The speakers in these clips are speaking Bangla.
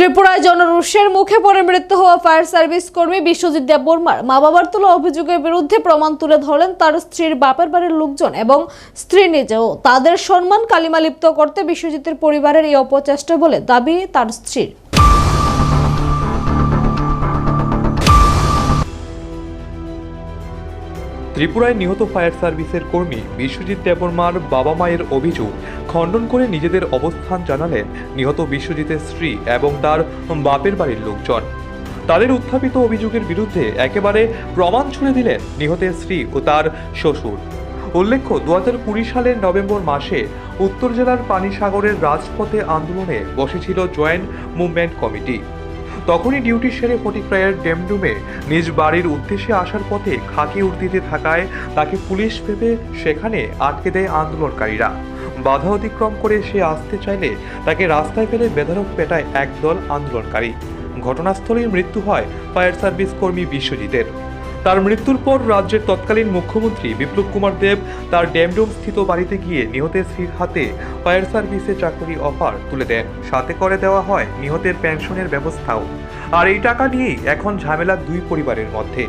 ত্রিপুরায় জনরুষের মুখে পড়ে মৃত্যু হওয়া ফায়ার সার্ভিস কর্মী বিশ্বজিৎ দেববর্মার মা বাবার তোলা অভিযোগের বিরুদ্ধে প্রমাণ তুলে ধরলেন তার স্ত্রীর বাপের বাড়ির লোকজন এবং স্ত্রী নিজেও। তাদের সম্মান কালিমা লিপ্ত করতে বিশ্বজিতের পরিবারের এই অপচেষ্টা বলে দাবি তার স্ত্রীর। ত্রিপুরায় নিহত ফায়ার সার্ভিসের কর্মী বিশ্বজিৎ দেববর্মার বাবা মায়ের অভিযোগ খণ্ডন করে নিজেদের অবস্থান জানালেন নিহত বিশ্বজিতের স্ত্রী এবং তার বাপের বাড়ির লোকজন। তাদের উত্থাপিত অভিযোগের বিরুদ্ধে একেবারে প্রমাণ ছুড়ে দিলেন নিহতের স্ত্রী ও তার শ্বশুর। উল্লেখ্য দু কুড়ি সালের নভেম্বর মাসে উত্তর জেলার পানিসাগরের রাজপথে আন্দোলনে বসেছিল জয়েন্ট মুভমেন্ট কমিটি। তখনই ডিউটি সেরে ফটিকরায়ের ডেমডুমে নিজ বাড়ির উদ্দেশ্যে আসার পথে খাকি উর্দিতে থাকায় তাকে পুলিশ ভেবে সেখানে আটকে দেয় আন্দোলনকারীরা। বাধা অতিক্রম করে সে আসতে চাইলে তাকে রাস্তায় ফেলে বেধারক পেটায় একদল আন্দোলনকারী। ঘটনাস্থলেই মৃত্যু হয় ফায়ার সার্ভিস কর্মী বিশ্বজিতের। তার মৃত্যুর পর রাজ্যের তৎকালীন মুখ্যমন্ত্রী বিপ্লব কুমার দেব তার ড্যামডোম স্থিত বাড়িতে গিয়ে নিহতের স্ত্রীর হাতে ফায়ার সার্ভিসে চাকরি অফার তুলে দেন। সাথে করে দেওয়া হয় নিহতের পেনশনের ব্যবস্থাও। আর এই টাকা নিয়েই এখন ঝামেলা দুই পরিবারের মধ্যে।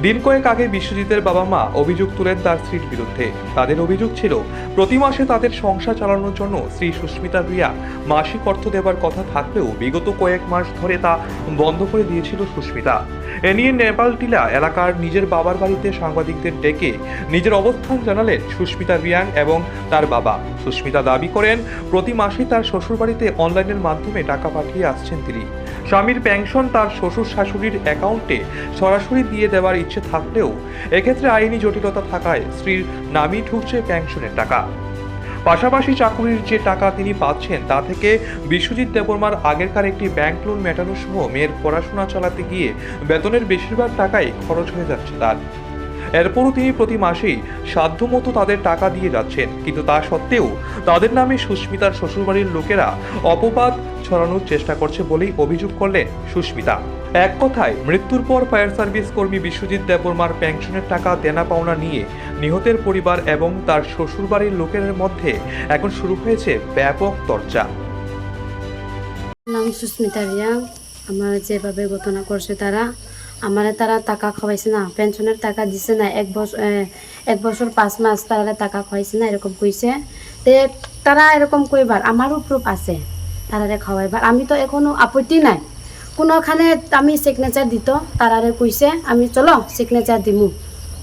দিন কয়েক আগে বিশ্বজিতের বাবা মা অভিযোগ তুলেন তার স্ত্রীর বিরুদ্ধে। তাদের অভিযোগ ছিল, প্রতি মাসে তাদের সংসার চালানোর জন্য শ্রী সুস্মিতা রিয়া মাসিক অর্থ দেবার কথা থাকলেও বিগত কয়েক মাস ধরে তা বন্ধ করে দিয়েছিল সুস্মিতা। এ নিয়ে নেপাল টিলা এলাকার নিজের বাবার বাড়িতে সাংবাদিকদের ডেকে নিজের অবস্থান জানালেন সুস্মিতা রিয়াং এবং তার বাবা। সুস্মিতা দাবি করেন, প্রতি মাসে তার শ্বশুরবাড়িতে অনলাইনের মাধ্যমে টাকা পাঠিয়ে আসছেন তিনি। স্বামীর পেনশন তার শ্বশুর শাশুড়ির অ্যাকাউন্টে সরাসরি দিয়ে দেওয়ার ইচ্ছে থাকলেও এক্ষেত্রে আইনি জটিলতা থাকায় স্ত্রীর নামই ঢুকছে পেনশনের টাকা। পাশাপাশি চাকুরির যে টাকা তিনি পাচ্ছেন তা থেকে বিশ্বজিৎ দেববর্মার আগেরকার একটি ব্যাংক লোন মেটানো সহ মেয়ের পড়াশোনা চালাতে গিয়ে বেতনের বেশিরভাগ টাকাই খরচ হয়ে যাচ্ছে তার। এরপরও তিনি প্রতি মাসেই সাধ্যমতো তাদের টাকা দিয়ে যাচ্ছেন। কিন্তু তা সত্ত্বেও তাদের নামে সুস্মিতার শ্বশুরবাড়ির লোকেরা অপবাদ ছড়ানোর চেষ্টা করছে বলেই অভিযোগ করলেন সুস্মিতা। এক কথায়, মৃত্যুর পর ফায়ার সার্ভিস কর্মী বিশ্বজিৎ দেববর্মার পেনশনের টাকা দেনা পাওনা নিয়ে নিহতের পরিবার এবং তার শ্বশুরবাড়ির লোকের মধ্যে এখন শুরু হয়েছে ব্যাপক চর্চা। নাম সুস্মিতা রিয়া। আমার যেভাবে ঘটনা করছে তারা আমার তারা টাকা খাওয়াইছে না, পেনশনের টাকা দিছে না, এক বছর এক বছর পাঁচ মাস তারা টাকা খাওয়াইছে না, এরকম কইছে। তে তারা এরকম কইবার, আমারও প্রুফ আছে, তারারে খাওয়াইবার। আমি তো এখনও আপত্তি নাই। কোনোখানে আমি সিগনেচার দিত, তারারে কইছে, আমি চলো সিগনেচার দিমু।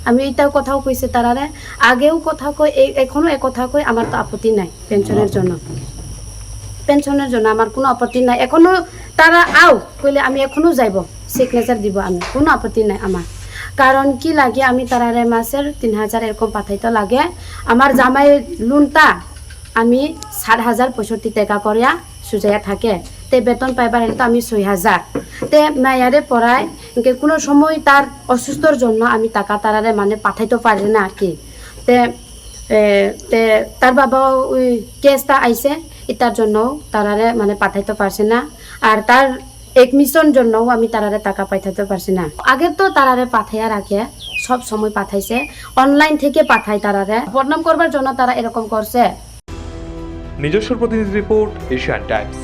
আমি এইটাও কথাও কইছে তারারে। আগেও কথা কই, এই এখনও এ কথা কই, আমার তো আপত্তি নাই পেনশনের জন্য। পেনশনের জন্য আমার কোনো আপত্তি নাই। এখনও তারা আও, কইলে আমি এখনও যাইব। সিগনেচার দিব আমি। কোনো আপত্তি নাই আমার কারণ কি লাগে, আমি তারারে মাসের তিন হাজার এরকম পাঠাইতে লাগে। আমার জামাই লোনটা আমি সাত হাজার পঁয়ষট্টি টাকা করিয়া সুজাইয়া থাকে। তে বেতন পাইবার হলে তো আমি ছয় হাজার তে মায়ারে পড়ায় ইনকে কোনো সময় তার অসুস্থর জন্য আমি টাকা তারারে মানে পাঠাইতে পারি না আর কি। তে তে তার বাবা ওই কেসটা আইছে। এটার জন্য তারারে মানে পাঠাইতে পারছে না। আর তার এডমিশন জন্যও আমি তারারে টাকা পাঠাইতে পারছি না। আগে তো তারারে পাঠাইয়া রাখে সব সময় পাঠাইছে। অনলাইন থেকে পাঠায় তারারে। বদনাম করবার জন্য তারা এরকম করছে। নিজস্ব প্রতিনিধি রিপোর্ট এশিয়ান টাইমস